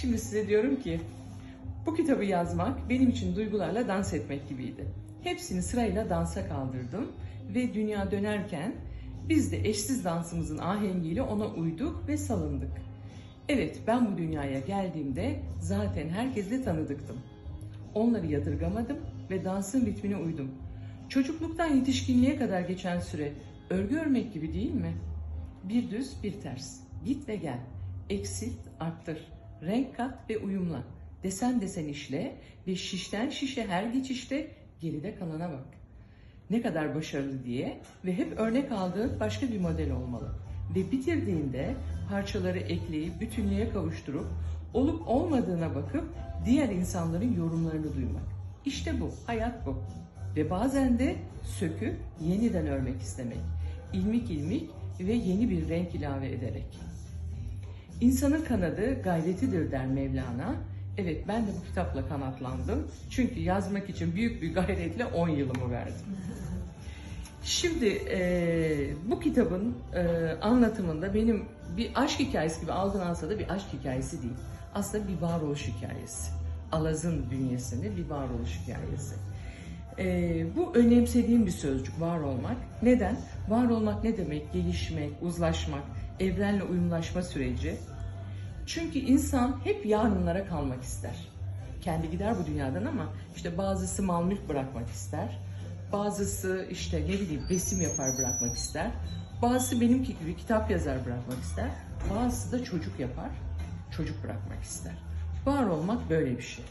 Şimdi size diyorum ki bu kitabı yazmak benim için duygularla dans etmek gibiydi. Hepsini sırayla dansa kaldırdım ve dünya dönerken biz de eşsiz dansımızın ahengiyle ona uyduk ve salındık. Evet ben bu dünyaya geldiğimde zaten herkesle tanıdıktım. Onları yadırgamadım ve dansın ritmine uydum. Çocukluktan yetişkinliğe kadar geçen süre örgü örmek gibi değil mi? Bir düz bir ters. Git ve gel. Eksilt, arttır. Renk kat ve uyumla. Desen desen işle ve şişten şişe her geçişte geride kalana bak. Ne kadar başarılı diye ve hep örnek aldığın başka bir model olmalı. Ve bitirdiğinde parçaları ekleyip bütünlüğe kavuşturup olup olmadığına bakıp diğer insanların yorumlarını duymak. İşte bu, hayat bu. Ve bazen de söküp yeniden örmek istemek. İlmik ilmik ve yeni bir renk ilave ederek. İnsanın kanadı gayretidir der Mevlana. Evet ben de bu kitapla kanatlandım. Çünkü yazmak için büyük bir gayretle 10 yılımı verdim. Şimdi e, bu kitabın e, anlatımında benim bir aşk hikayesi gibi algılansa da bir aşk hikayesi değil. Aslında bir varoluş hikayesi. Alaz'ın bünyesinde bir varoluş hikayesi. E, bu önemsediğim bir sözcük var olmak. Neden? Var olmak ne demek? Gelişmek, uzlaşmak, evrenle uyumlaşma süreci. Çünkü insan hep yarınlara kalmak ister. Kendi gider bu dünyadan ama işte bazısı mal mülk bırakmak ister. Bazısı işte ne bileyim resim yapar bırakmak ister. Bazısı benimki gibi kitap yazar bırakmak ister. Bazısı da çocuk yapar, çocuk bırakmak ister. Var olmak böyle bir şey.